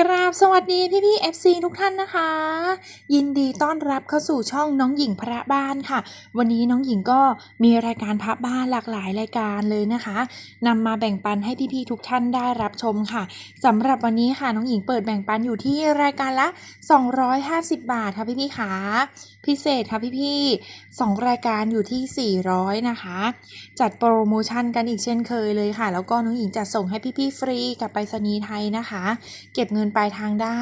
กราบสวัสดีพี่พี่ FC ทุกท่านนะคะ ยินดีต้อนรับเข้าสู่ช่องน้องหญิงพระบ้านค่ะ วันนี้น้องหญิงก็มีรายการพระบ้านหลากหลายรายการเลยนะคะนำมาแบ่งปันให้พี่พี่ทุกท่านได้รับชมค่ะสำหรับวันนี้ค่ะน้องหญิงเปิดแบ่งปันอยู่ที่รายการละ 250 บาทค่ะพี่พี่ๆค่ะพิเศษค่ะพี่พี่สองรายการอยู่ที่ 400 นะคะ จัดโปรโมชั่นกันอีกเช่นเคยเลยค่ะ แล้วก็น้องหญิงจะส่งให้พี่ๆฟรีกับไปรษณีย์ไทยนะคะ เก็บเงินปลายทางได้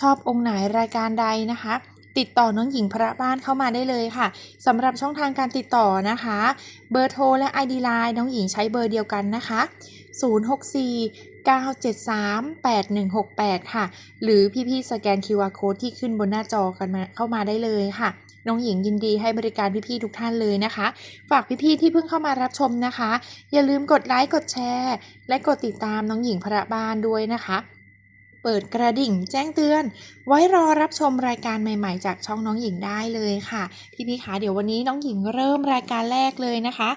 ชอบองค์ไหนรายการใดนะคะติดต่อน้องหญิงพระบ้านเข้ามาได้เลยค่ะสำหรับช่องทางการติดต่อนะคะ เบอร์โทรและ ID Line น้องหญิงใช้เบอร์เดียวกันนะคะ 064 973 8168 ค่ะ หรือพี่ๆสแกน QR Code ที่ขึ้นบนหน้าจอกันมาเข้ามาได้เลยค่ะ น้องหญิงยินดีให้บริการพี่ๆทุกท่านเลยนะคะ ฝากพี่ๆที่เพิ่งเข้ามารับชมนะคะ อย่าลืมกดไลค์กดแชร์ และกดติดตามน้องหญิงพระบ้านด้วยนะคะ เปิดกระดิ่งแจ้งเตือน ไว้รอรับชมรายการใหม่ๆ จากช่องน้องหญิงได้เลยค่ะ พี่พี่คะเดี๋ยววันนี้น้องหญิงเริ่มรายการแรกเลยนะคะ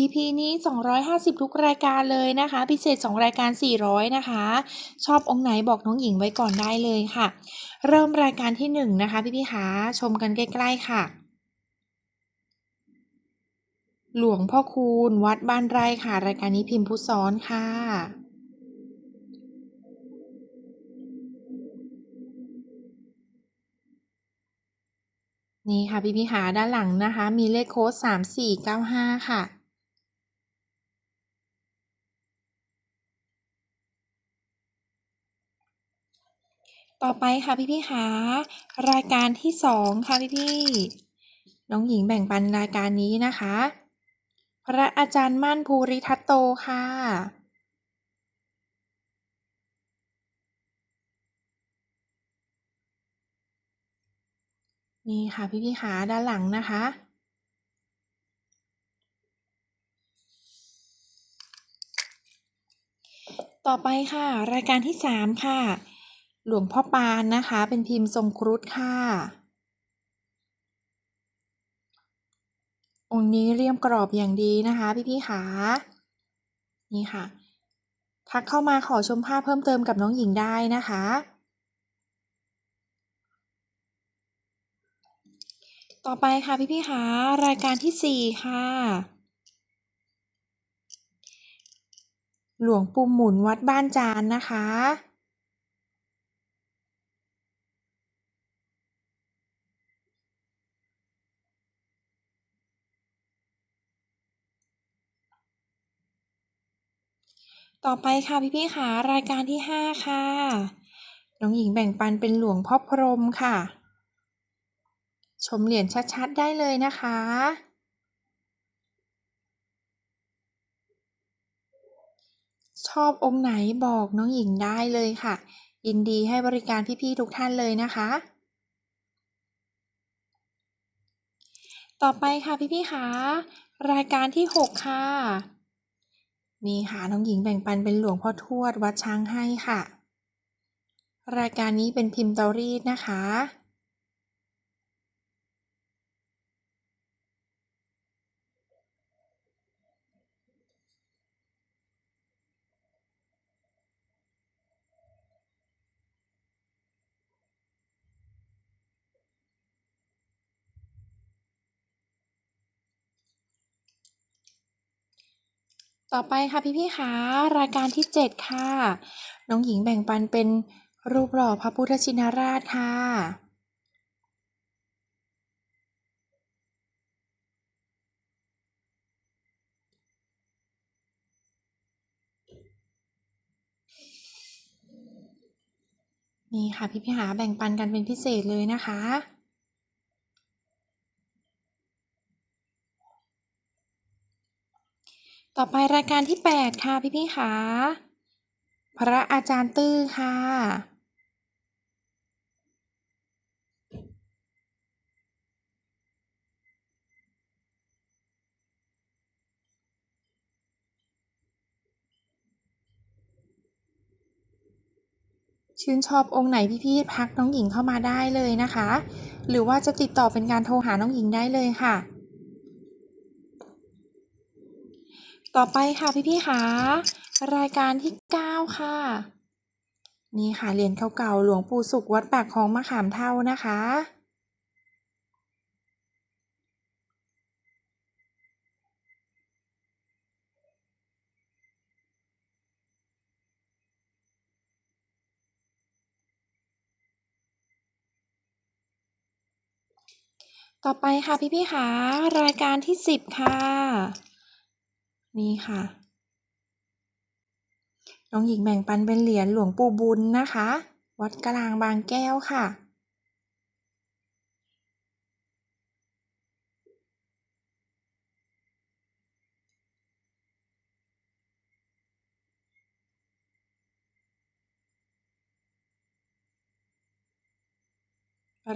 EP นี้ 250 ทุกรายการเลยนะคะ พิเศษ 2 รายการ 400 นะคะ ชอบองค์ไหนบอกน้องหญิงไว้ก่อนได้เลยค่ะ เริ่มรายการที่ 1 นะคะ พี่พี่คะชมกันใกล้ ๆ ค่ะหลวงพ่อคูณ วัดบ้านไร่ค่ะ รายการนี้พิมพ์ผู้ซ้อนค่ะ นี่ค่ะพี่พี่หาด้านหลังนะคะ มีเลขโค้ดสามสี่เก้าห้าค่ะต่อไปค่ะพี่พี่ๆหารายการที่สองค่ะพี่พี่น้องหญิงแบ่งปันรายการนี้นะคะ พระอาจารย์มั่นภูริทัตโตค่ะ นี่ค่ะพี่พี่ขาด้านหลังนะคะ ต่อไปค่ะ รายการที่สามค่ะ หลวงพ่อปานนะคะ เป็นพิมพ์ทรงครุฑค่ะ องค์นี้เรียมกรอบอย่างดีนะคะ พี่พี่ขานี่ค่ะ ทักเข้ามาขอชมภาพเพิ่มเติมกับน้องหญิงได้นะคะ ต่อไปค่ะพี่พี่ๆขารายการที่สี่ค่ะ หลวงปู่หมุนวัดบ้านจานนะคะ ต่อไปค่ะพี่พี่ๆขารายการที่ห้าค่ะ น้องหญิงแบ่งปันเป็นหลวงพ่อพรมค่ะ ชมเหรียญชัดๆได้เลยนะคะ ชอบองค์ไหนบอกน้องหญิงได้เลยค่ะ ยินดีให้บริการพี่ๆทุกท่านเลยนะคะ ต่อไปค่ะพี่ๆคะรายการที่หกค่ะ นี่ค่ะน้องหญิงแบ่งปันเป็นหลวงพ่อทวดวัดช้างให้ค่ะ รายการนี้เป็นพิมพ์เตารีดนะคะ ต่อไปค่ะพี่ๆคะรายการที่เจ็ดค่ะ น้องหญิงแบ่งปันเป็นรูปหล่อพระพุทธชินราชค่ะ นี่ค่ะพี่พี่หาแบ่งปันกันเป็นพิเศษเลยนะคะ ต่อไปรายการที่ 8 ค่ะพี่พี่คะพระอาจารย์ตื้อค่ะ ชื่นชอบองค์ไหนพี่ๆพักน้องหญิงเข้ามาได้เลยนะคะ หรือว่าจะติดต่อเป็นการโทรหาน้องหญิงได้เลยค่ะ ต่อไปค่ะพี่ๆคะรายการที่ 9 ค่ะ นี่ค่ะเหรียญเก่าๆหลวงปู่สุขวัดปากคลองมะขามเท่านะคะ ต่อไปค่ะพี่ๆค่ะรายการที่สิบค่ะ นี่ค่ะ น้องหญิงแบ่งปันเป็นเหรียญหลวงปู่บุญนะคะ วัดกลางบางแก้วค่ะ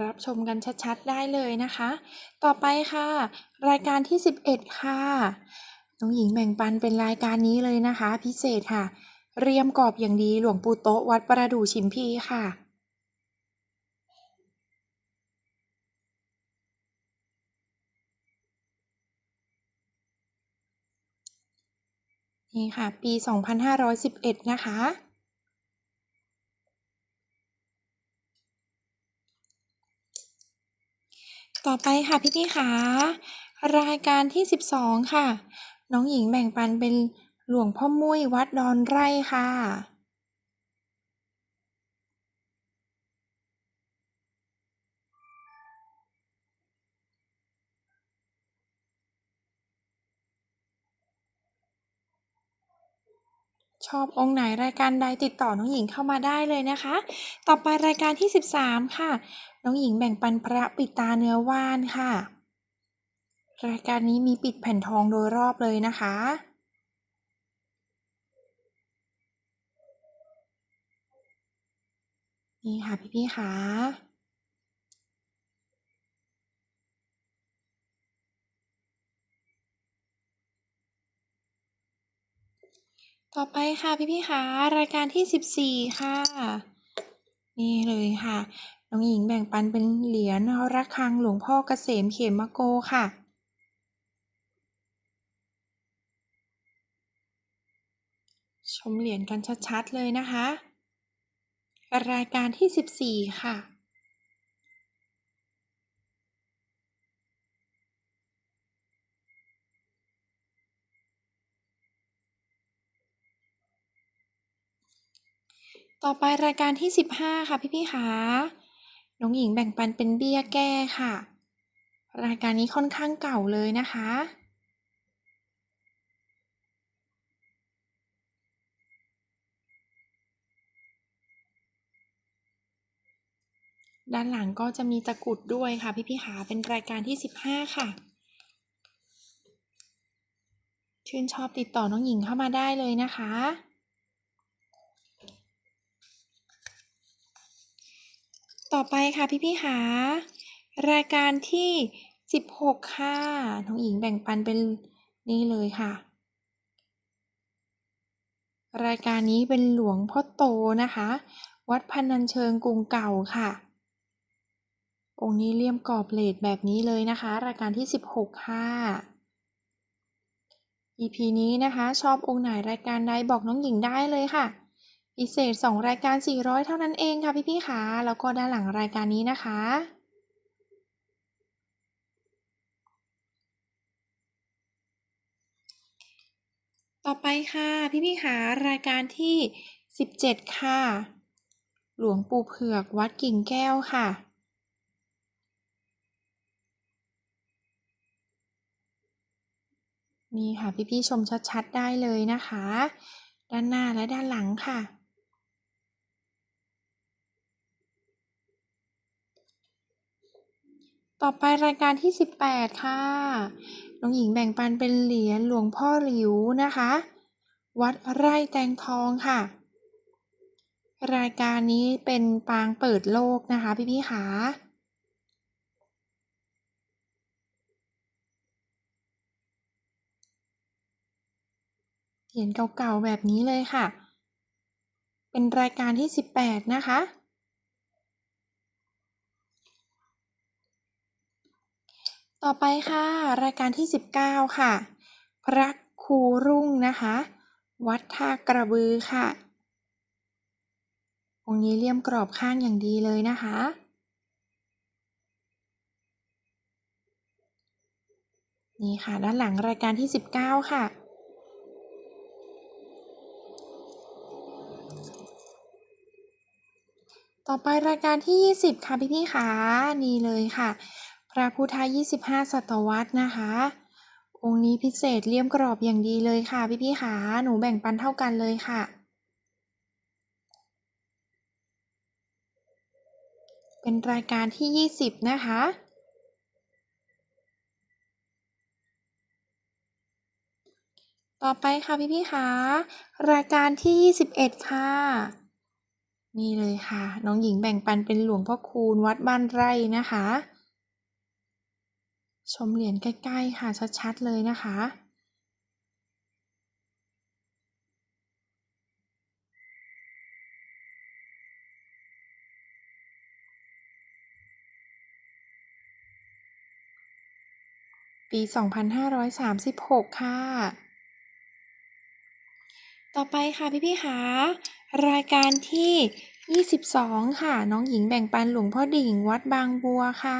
รับชมกันชัดๆได้เลยนะคะ ต่อไปค่ะ รายการที่ 11 ค่ะ น้องหญิงแบ่งปันเป็นรายการนี้เลยนะคะ พิเศษค่ะ เรียมกรอบอย่างดีหลวงปู่โต๊ะวัดประดู่ชิมพีค่ะนี่ค่ะ ปี 2511 นะคะ ต่อไปค่ะพี่ๆค่ะรายการที่ 12 ค่ะ น้องหญิงแบ่งปันเป็นหลวงพ่อมุ้ยวัดดอนไร่ค่ะ ชอบองค์ไหนรายการใดติดต่อน้องหญิงเข้ามาได้เลยนะคะ ต่อไปรายการที่ 13 ค่ะ น้องหญิงแบ่งปันพระปิตาเนื้อว่านค่ะ รายการนี้มีปิดแผ่นทองโดยรอบเลยนะคะ นี่ค่ะพี่ๆค่ะต่อไปค่ะพี่ๆค่ะรายการที่ 14 ค่ะ นี่เลยค่ะ น้องหญิงแบ่งปันเป็นเหรียญระฆังหลวงพ่อเกษมเขมโกค่ะ ช มเหรียญกันชัดๆเลยนะคะ รายการที่ 14 ค่ะ ต่อไปรายการที่ 15 ค่ะพี่ๆค่ะน้องหญิงแบ่งปันเป็นเบี้ยแก้ค่ะ รายการนี้ค่อนข้างเก่าเลยนะคะ ด้านหลังก็จะมีตะกรุดด้วยค่ะพี่ๆค่ะเป็นรายการที่ 15 ค่ะ ชื่นชอบติดต่อน้องหญิงเข้ามาได้เลยนะคะ ต่อไปค่ะพี่ๆค่ะรายการที่ 16 ค่ะ น้องหญิงแบ่งปันเป็นนี่เลยค่ะ รายการนี้เป็นหลวงพ่อโตนะคะ วัดพันนันเชิงกรุงเก่าค่ะ องค์นี้เลี่ยมกรอบเลดแบบนี้เลยนะคะ รายการที่ 16 ค่ะ EP นี้นะคะชอบองค์ไหนรายการใดบอกน้องหญิงได้เลยค่ะ พิเศษ 2 รายการ 400 เท่านั้นเองค่ะพี่ๆค่ะแล้วก็ด้านหลังรายการนี้นะคะต่อไปค่ะ พี่ๆค่ะรายการที่ 17 ค่ะ หลวงปู่เผือกวัดกิ่งแก้วค่ะ นี่ค่ะพี่ๆชมชัดๆได้เลยนะคะ ด้านหน้าและด้านหลังค่ะ ต่อไปรายการที่ 18 ค่ะ น้องหญิงแบ่งปันเป็นเหรียญหลวงพ่อหลิวนะคะ วัดไร่แตงทองค่ะ รายการนี้เป็นปางเปิดโลกนะคะพี่ๆค่ะ เหรียญเก่าๆแบบนี้เลยค่ะ เป็นรายการที่ 18 นะคะ ต่อไปค่ะ รายการที่ 19 ค่ะ พระครูรุ่งนะคะ วัดท่ากระบือค่ะองค์นี้เลี่ยมกรอบข้างอย่างดีเลยนะคะนี่ค่ะ ด้านหลังรายการที่ 19 ค่ะ ต่อไปรายการที่ 20 ค่ะพี่ๆขานี่เลยค่ะ พระพุทธ25 ศตวรรษนะคะ องค์นี้พิเศษเลี่ยมกรอบอย่างดีเลยค่ะพี่ๆขาหนูแบ่งปันเท่ากันเลยค่ะ เป็นรายการที่ 20 นะคะต่อไปค่ะพี่ๆคะรายการที่ 21 ค่ะ นี่เลยค่ะ น้องหญิงแบ่งปันเป็นหลวงพ่อคูณวัดบ้านไร่นะคะ ชมเหรียญใกล้ๆค่ะชัดๆเลยนะคะ ปี 2536 ค่ะ ต่อไปค่ะพี่ๆคะรายการที่ 22 ค่ะ น้องหญิงแบ่งปันหลวงพ่อดิ่งวัดบางบัวค่ะ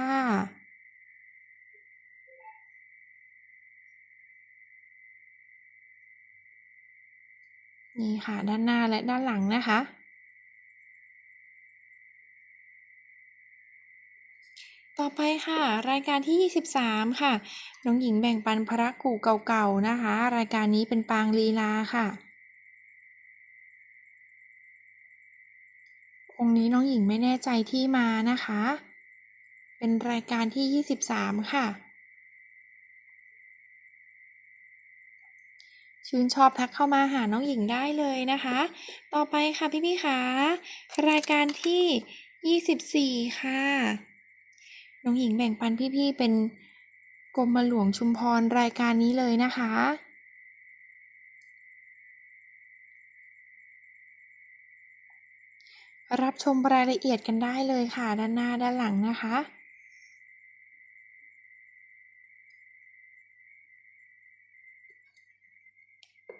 นี่ค่ะ ด้านหน้าและด้านหลังนะคะ ต่อไปค่ะ รายการที่ 23 ค่ะ น้องหญิงแบ่งปันพระกู่เก่าๆนะคะ รายการนี้เป็นปางลีลาค่ะ องค์นี้น้องหญิงไม่แน่ใจที่มานะคะ เป็นรายการที่ 23 ค่ะ ชื่นชอบทักเข้ามาหาน้องหญิงได้เลยนะคะ ต่อไปค่ะพี่ๆคะรายการที่ 24 ค่ะ น้องหญิงแบ่งปันพี่ๆเป็นกรมหลวงชุมพรรายการนี้เลยนะคะ รับชมรายละเอียดกันได้เลยค่ะ ด้านหน้าด้านหลังนะคะ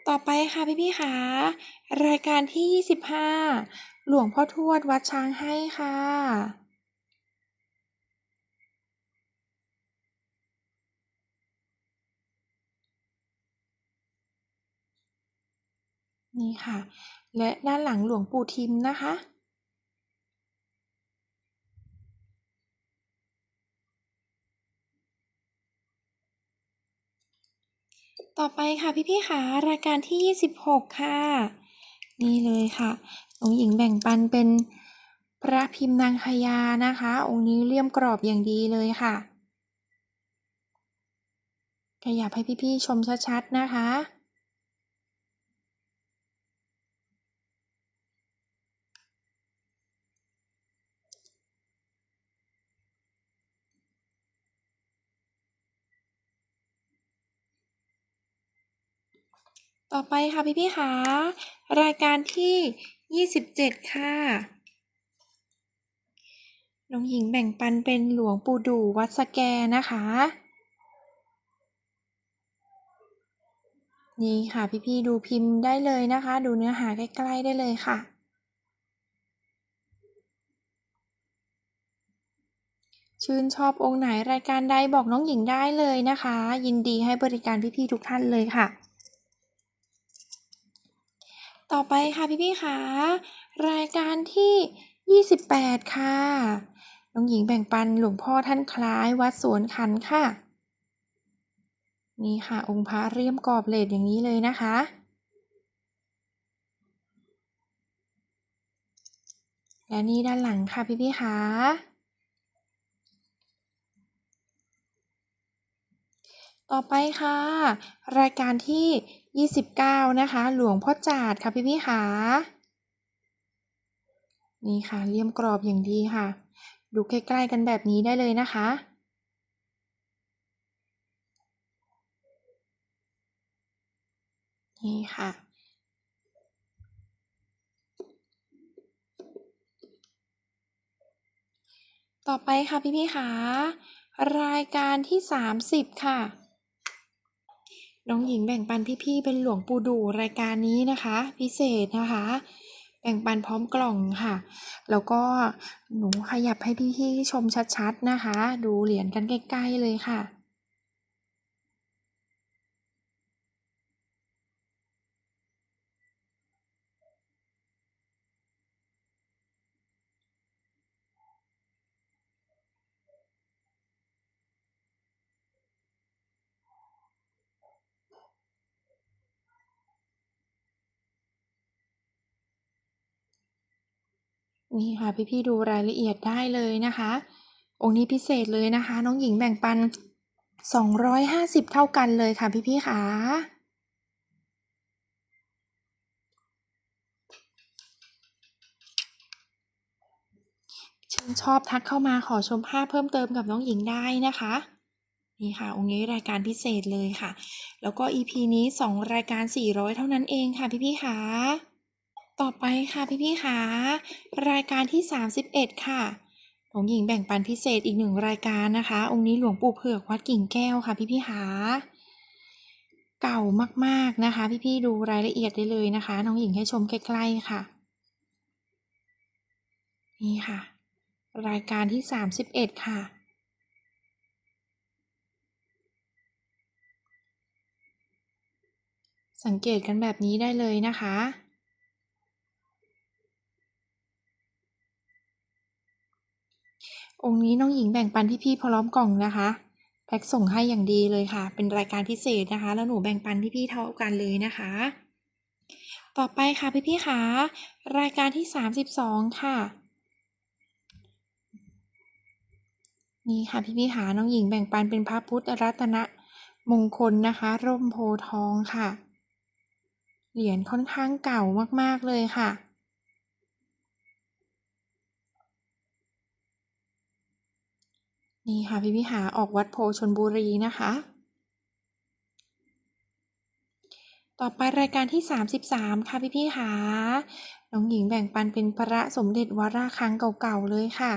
ต่อไปค่ะพี่ๆคะรายการที่ 25 หลวงพ่อทวดวัดช้างให้ค่ะนี่ค่ะ และด้านหลังหลวงปู่ทิมนะคะ ต่อไปค่ะพี่ๆค่ะรายการที่ 26 ค่ะ นี่เลยค่ะ องค์หญิงแบ่งปันเป็นพระพิมพ์นางพญานะคะ องค์นี้เลี่ยมกรอบอย่างดีเลยค่ะขยับให้พี่ๆชมชัดๆนะคะ ต่อไปค่ะพี่ๆค่คะรายการที่27ค่ะน้องหญิงแบ่งปันเป็นหลวงปู่ดูวัดสแกนะคะ นี่ค่ะพี่ๆดูพิมพ์ได้เลยนะคะ ดูเนื้อหาใกล้ๆได้เลยค่ะ ชื่นชอบองค์ไหนรายการใดบอกน้องหญิงได้เลยนะคะ ยินดีให้บริการพี่ๆทุกท่านเลยค่ะ ต่อไปค่ะพี่ๆค่ะรายการที่ 28 ค่ะน้องหญิงแบ่งปันหลวงพ่อท่านคล้ายวัดสวนขันค่ะ นี่ค่ะ องค์พระเรียมกรอบเลดอย่างนี้เลยนะคะ และนี่ด้านหลังค่ะพี่ๆค่ะ ต่อไปค่ะ รายการที่ 29 นะคะ หลวงพ่อจาดค่ะพี่ๆค่ะนี่ค่ะเลี่ยมกรอบอย่างดีค่ะ ดูใกล้ๆกันแบบนี้ได้เลยนะคะ นี่ค่ะต่อไปค่ะพี่ๆค่ะรายการที่ 30 ค่ะ น้องหญิงแบ่งปันพี่ๆเป็นหลวงปู่ดูรายการนี้นะคะ พิเศษนะคะ แบ่งปันพร้อมกล่องค่ะ แล้วก็หนูขยับให้พี่ๆชมชัดๆนะคะ ดูเหรียญกันใกล้ๆเลยค่ะ นี่ค่ะพี่ๆดูรายละเอียดได้เลยนะคะ องค์นี้พิเศษเลยนะคะ น้องหญิงแบ่งปัน 250 เท่ากันเลยค่ะพี่ๆค่ะชื่นชอบทักเข้ามาขอชมภาพเพิ่มเติมกับน้องหญิงได้นะคะนี่ค่ะ องค์นี้รายการพิเศษเลยค่ะ แล้วก็ EP นี้ 2 รายการ 400 เท่านั้นเองค่ะพี่ๆค่ะ ต่อไปค่ะพี่ๆค่ะรายการที่ 31 ค่ะน้องหญิงแบ่งปันพิเศษอีกหนึ่งรายการนะคะ องค์นี้หลวงปู่เผือกวัดกิ่งแก้วค่ะพี่ๆค่ะเก่ามากๆนะคะ พี่ๆดูรายละเอียดได้เลยนะคะ น้องหญิงให้ชมใกล้ๆค่ะ นี่ค่ะ รายการที่ 31 ค่ะสังเกตกันแบบนี้ได้เลยนะคะ องค์นี้น้องหญิงแบ่งปันที่พี่พร้อมกล่องนะคะแพ็คส่งให้อย่างดีเลยค่ะ เป็นรายการพิเศษนะคะ แล้วหนูแบ่งปันที่พี่เท่ากันเลยนะคะ ต่อไปค่ะพี่ๆค่ะรายการที่ 32 ค่ะนี่ค่ะพี่ๆค่ะน้องหญิงแบ่งปันเป็นพระพุทธรัตนมงคลนะคะ ร่มโพทองค่ะ เหรียญค่อนข้างเก่ามากๆเลยค่ะ นี่ค่ะพี่พิหาออกวัดโพชนบุรีนะคะ ต่อไปรายการที่ 33 ค่ะพี่ๆค่ะน้องหญิงแบ่งปันเป็นพระสมเด็จวราคังเก่าๆเลยค่ะ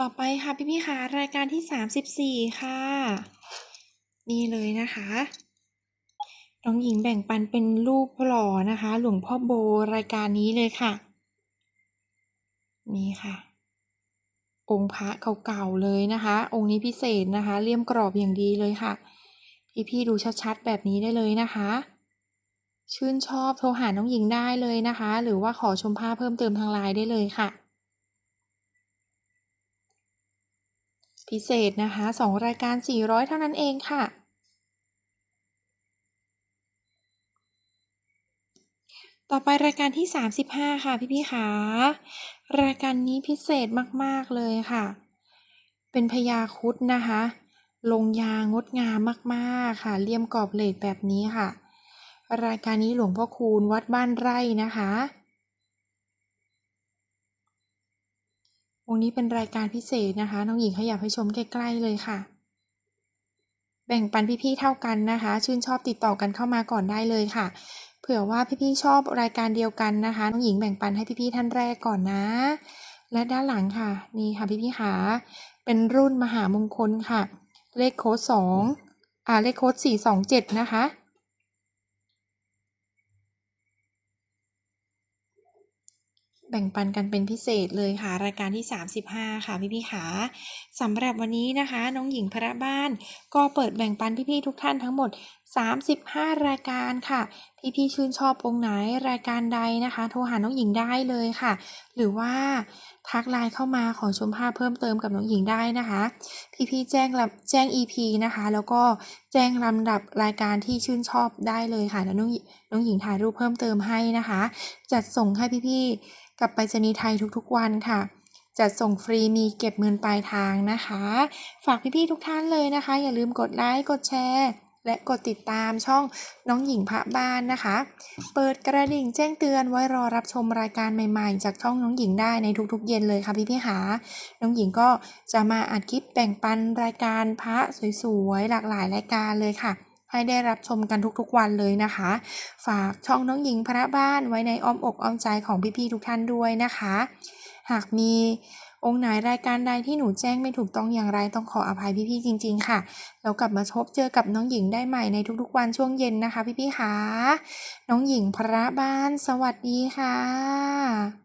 ต่อไปค่ะพี่ๆค่ะรายการที่ 34 ค่ะ นี่เลยนะคะน้องหญิงแบ่งปันเป็นรูปหล่อนะคะ หลวงพ่อโบรายการนี้เลยค่ะ นี่ค่ะ องค์พระเก่าๆเลยนะคะ องค์นี้พิเศษนะคะ เลี่ยมกรอบอย่างดีเลยค่ะ พี่ๆดูชัดๆแบบนี้ได้เลยนะคะ ชื่นชอบโทรหาน้องหญิงได้เลยนะคะ หรือว่าขอชมภาพเพิ่มเติมทางไลน์ได้เลยค่ะ พิเศษนะคะ 2 รายการ 400 เท่านั้นเองค่ะ ต่อไปรายการที่ 35 ค่ะพี่ๆค่ะรายการนี้พิเศษมากๆเลยค่ะ เป็นพญาคุดนะคะ ลงยางดงามมากๆค่ะเลี่ยมกรอบเลดแบบนี้ค่ะ รายการนี้หลวงพ่อคูณวัดบ้านไร่นะคะ องนี้เป็นรายการพิเศษนะคะ น้องหญิงขยับให้ชมใกล้ๆเลยค่ะ แบ่งปันพี่ๆเท่ากันนะคะ ชื่นชอบติดต่อกันเข้ามาก่อนได้เลยค่ะ เผื่อว่าพี่ๆชอบรายการเดียวกันนะคะ น้องหญิงแบ่งปันให้พี่ๆท่านแรกก่อนนะ และด้านหลังค่ะ นี่ค่ะพี่ๆค่ะเป็นรุ่นมหามงคลค่ะ เลขโค้ดสองอ่าเลขโค้ดสี่สองเจ็ดนะคะ แบ่งปันกันเป็นพิเศษเลยค่ะ รายการที่ 35 ค่ะพี่ๆค่ะสำหรับวันนี้นะคะ น้องหญิงพระบ้าน ก็เปิดแบ่งปันพี่ๆทุกท่านทั้งหมด 35 รายการค่ะ พี่ๆชื่นชอบองค์ไหนรายการใดนะคะ โทรหาน้องหญิงได้เลยค่ะ หรือว่าทักไลน์เข้ามาขอชมภาพเพิ่มเติมกับน้องหญิงได้นะคะ พี่ๆแจ้งแจ้ง EP นะคะ แล้วก็แจ้งลำดับรายการที่ชื่นชอบได้เลยค่ะแล้วน้องหญิงน้องหญิงถ่ายรูปเพิ่มเติมให้นะคะ จัดส่งให้พี่ๆ กับไปรษณีย์ไทยทุกๆวันค่ะ จัดส่งฟรีมีเก็บเงินปลายทางนะคะ ฝากพี่ๆทุกท่านเลยนะคะ อย่าลืมกดไลค์กดแชร์และกดติดตามช่องน้องหญิงพระบ้านนะคะ เปิดกระดิ่งแจ้งเตือนไว้รอรับชมรายการใหม่ๆ จากช่องน้องหญิงได้ในทุกๆ เย็นเลยค่ะพี่ๆค่ะน้องหญิงก็จะมาอัดคลิปแบ่งปันรายการพระสวยๆหลากหลายรายการเลยค่ะ ให้ได้รับชมกันทุกๆวันเลยนะคะ ฝากช่องน้องหญิงพระบ้านไว้ในอ้อมอกอ้อมใจของพี่ๆทุกท่านด้วยนะคะ หากมีองค์ไหนรายการใดที่หนูแจ้งไม่ถูกต้องอย่างไรต้องขออภัยพี่ๆจริง ๆ ค่ะ แล้วกลับมาพบเจอกับน้องหญิงได้ใหม่ในทุกๆวันช่วงเย็นนะคะ พี่ๆค่ะน้องหญิงพระบ้าน สวัสดีค่ะ